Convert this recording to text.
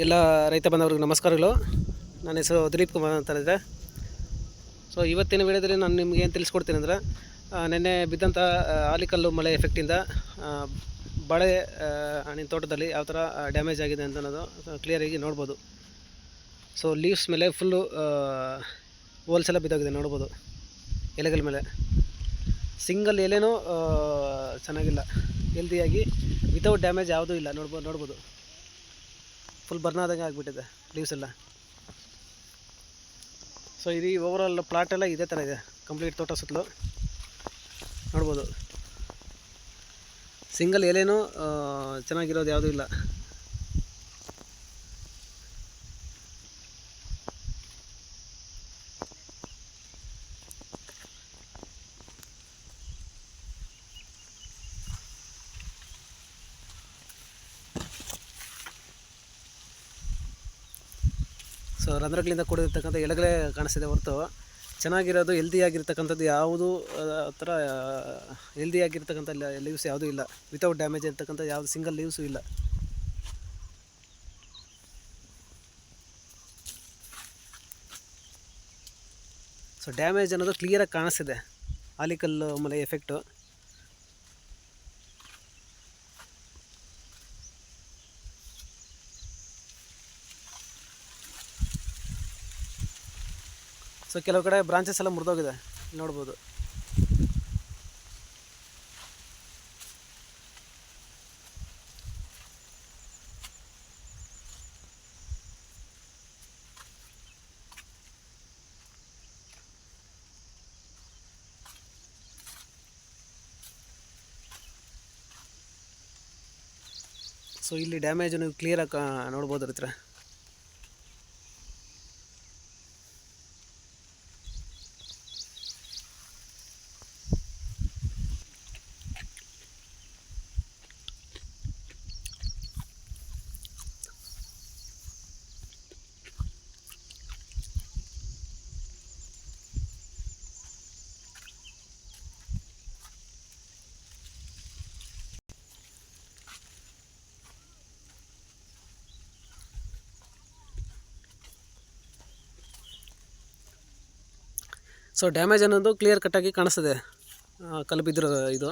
ಎಲ್ಲ ರೈತ ಬಂದವ್ರಿಗೆ ನಮಸ್ಕಾರಗಳು. ನನ್ನ ಹೆಸರು ದಿಲೀಪ್ ಕುಮಾರ್ ಅಂತ ಹೇಳಿದ್ರೆ. ಸೊ ಇವತ್ತಿನ ವಿಡಿಯೋದಲ್ಲಿ ನಾನು ನಿಮ್ಗೆ ಏನು ತಿಳಿಸ್ಕೊಡ್ತೀನಿ ಅಂದರೆ ನಿನ್ನೆ ಬಿದ್ದಂಥ ಆಲಿಕಲ್ಲು ಮಳೆ ಎಫೆಕ್ಟಿಂದ ಬಳೆ ಹಣ್ಣಿನ ತೋಟದಲ್ಲಿ ಯಾವ ಥರ ಡ್ಯಾಮೇಜ್ ಆಗಿದೆ ಅಂತ ಅನ್ನೋದು ಕ್ಲಿಯರಾಗಿ ನೋಡ್ಬೋದು. ಸೊ ಲೀವ್ಸ್ ಮೇಲೆ ಫುಲ್ಲು ಹೋಲ್ಸ್ ಎಲ್ಲ ಬಿದ್ದೋಗಿದೆ, ನೋಡ್ಬೋದು. ಎಲೆಗಳ ಮೇಲೆ. ಸಿಂಗಲ್ ಎಲೆನೂ ಚೆನ್ನಾಗಿಲ್ಲ. ಹೆಲ್ದಿಯಾಗಿ ವಿತೌಟ್ ಡ್ಯಾಮೇಜ್ ಯಾವುದೂ ಇಲ್ಲ ನೋಡ್ಬೋದು ನೋಡ್ಬೋದು. ಫುಲ್ ಬರ್ನ್ ಆದಂಗೆ ಆಗಿಬಿಟ್ಟಿದೆ ಲೀವ್ಸ್ ಎಲ್ಲ. ಸೊ ಇದು ಓವರಾಲ್ ಪ್ಲಾಟ್ ಎಲ್ಲ ಇದೇ ಥರ ಇದೆ ಕಂಪ್ಲೀಟ್ ತೋಟ ಸುತ್ತಲೂ. ನೋಡ್ಬೋದು. ಸಿಂಗಲ್ ಎಲೆನೂ ಚೆನ್ನಾಗಿರೋದು ಯಾವುದೂ ಇಲ್ಲ. ಸೊ ರಂಧ್ರಗಳಿಂದ ಕೂಡಿರ್ತಕ್ಕಂಥ ಎಲೆಗಳೇ ಕಾಣಿಸಿದೆ ಹೊರತು. ಚೆನ್ನಾಗಿರೋದು ಹೆಲ್ದಿಯಾಗಿರ್ತಕ್ಕಂಥದ್ದು ಯಾವುದು ಥರ ಹೆಲ್ದಿಯಾಗಿರ್ತಕ್ಕಂಥ ಲೀವ್ಸ್ ಯಾವುದೂ ಇಲ್ಲ. ವಿತೌಟ್ ಡ್ಯಾಮೇಜ್ ಇರ್ತಕ್ಕಂಥ ಯಾವುದು ಸಿಂಗಲ್ ಲೀವ್ಸು ಇಲ್ಲ. ಸೊ ಡ್ಯಾಮೇಜ್ ಅನ್ನೋದು ಕ್ಲಿಯರಾಗಿ ಕಾಣಿಸ್ತಿದೆ. ಆಲಿಕಲ್ಲು ಮಲೆ ಎಫೆಕ್ಟು ಸೊ ಕೆಲವು ಕಡೆ ಬ್ರಾಂಚಸ್ ಎಲ್ಲ ಮುರಿದೋಗಿದೆ. ನೋಡ್ಬೋದು. ಸೊ ಇಲ್ಲಿ ಡ್ಯಾಮೇಜ್ ನೀವು ಕ್ಲಿಯರಾಗಿ ನೋಡ್ಬೋದು ಹತ್ರ. ಸೊ ಡ್ಯಾಮೇಜ್ ಅನ್ನೋದು ಕ್ಲಿಯರ್ ಕಟ್ಟಾಗಿ ಕಾಣಿಸ್ತದೆ. ಕಲ್ಲು ಬಿದ್ದಿರೋ ಇದು.